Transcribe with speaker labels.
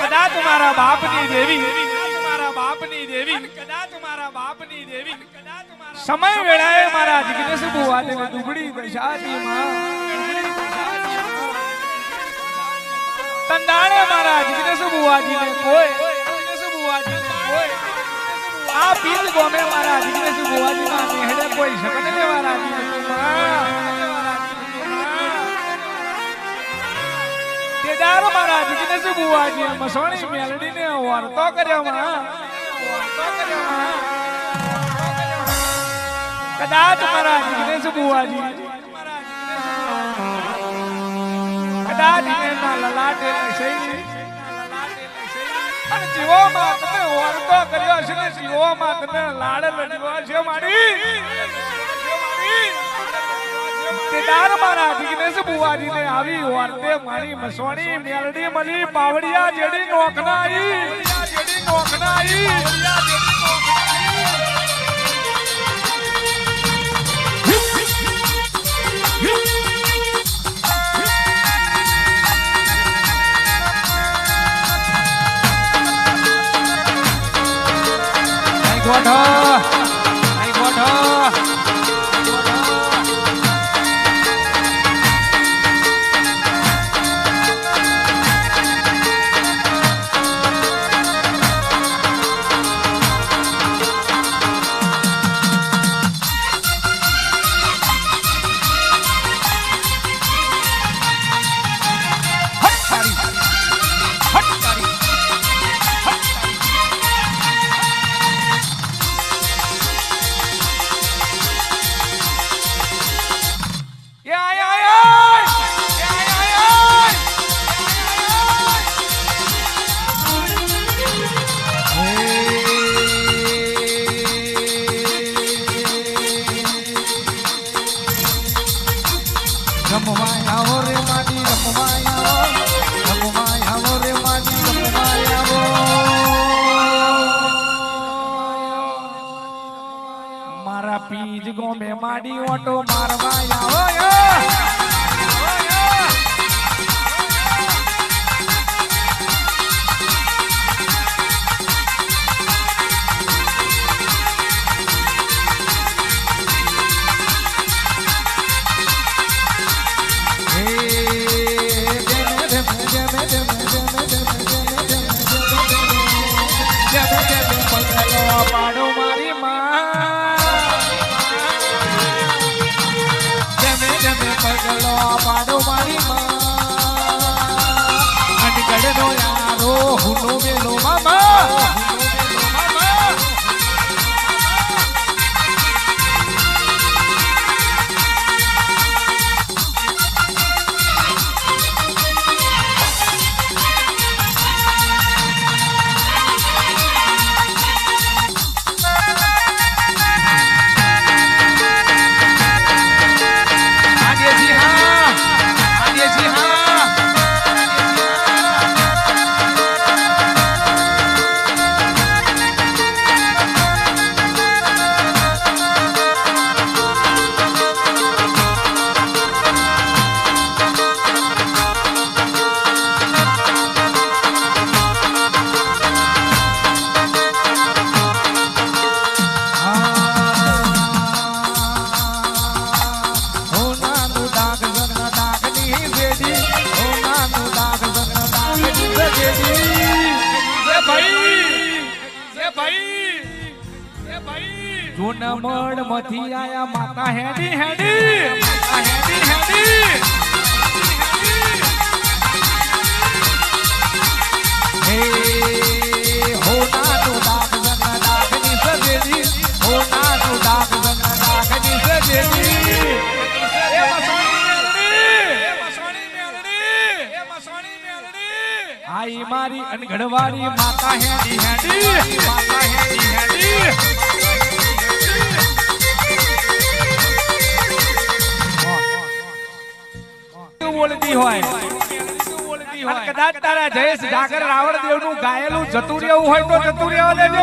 Speaker 1: કદાચ મારા બાપની દેવી, મારા બાપની દેવી કદાચ મારા બાપની દેવી સમય વેળાએ મારા જિગ્નેશ બુવાને દશાની માં તંદાણે મારા જિગ્નેશ બુવાજીને કોઈ જિગ્નેશ બુવાજીને કોઈ, આ પીર ગોમે મારા જિગ્નેશ બુવાજીના નેહડે કોઈ શકને લેવા રાજી યાર મારા બિઝનેસ બુવાજી મસોણી મેલડી ને વર્તો કર્યો માં. કદાચ મારા બિઝનેસ બુવાજી કદાચ એના લલાટે છે પણ જીવો માં તમે વર્તો કર્યો છે ને જીવો માં તમે લાડ લડ્યો છે મારી. કેદાર મારા જિગ્નેશ બુવાજીને આવી વર્તે મારી મસવાણી મેલડી, મલી, પાવડિયા, જેડી નોખનાઈ જેડી નોખનાઈ ગોઠો માડી ઓટો મારવા આવો અનગઢનો યારો હુનો મેલો મામા. એ જૂન મળ મથી આયા માતા હેડી હેડી. માતા હેડી હેડી. હે હોનાનું ડાક જન ડાકની સજેડી હોનાનું ડાક જન ડાકની સજેડી એ મસોણી મેલડી એ મસોણી મેલડી આઈ મારી અનગઢવાળી માતા હેડી હેડી. માતા હેડી હેડી. બોલતી હોય? કદાચ તારા જયેશ જાગર રાવણ દેવનું ગાયેલું જતું રહેવું હોય તો જતું રહેવા દેજો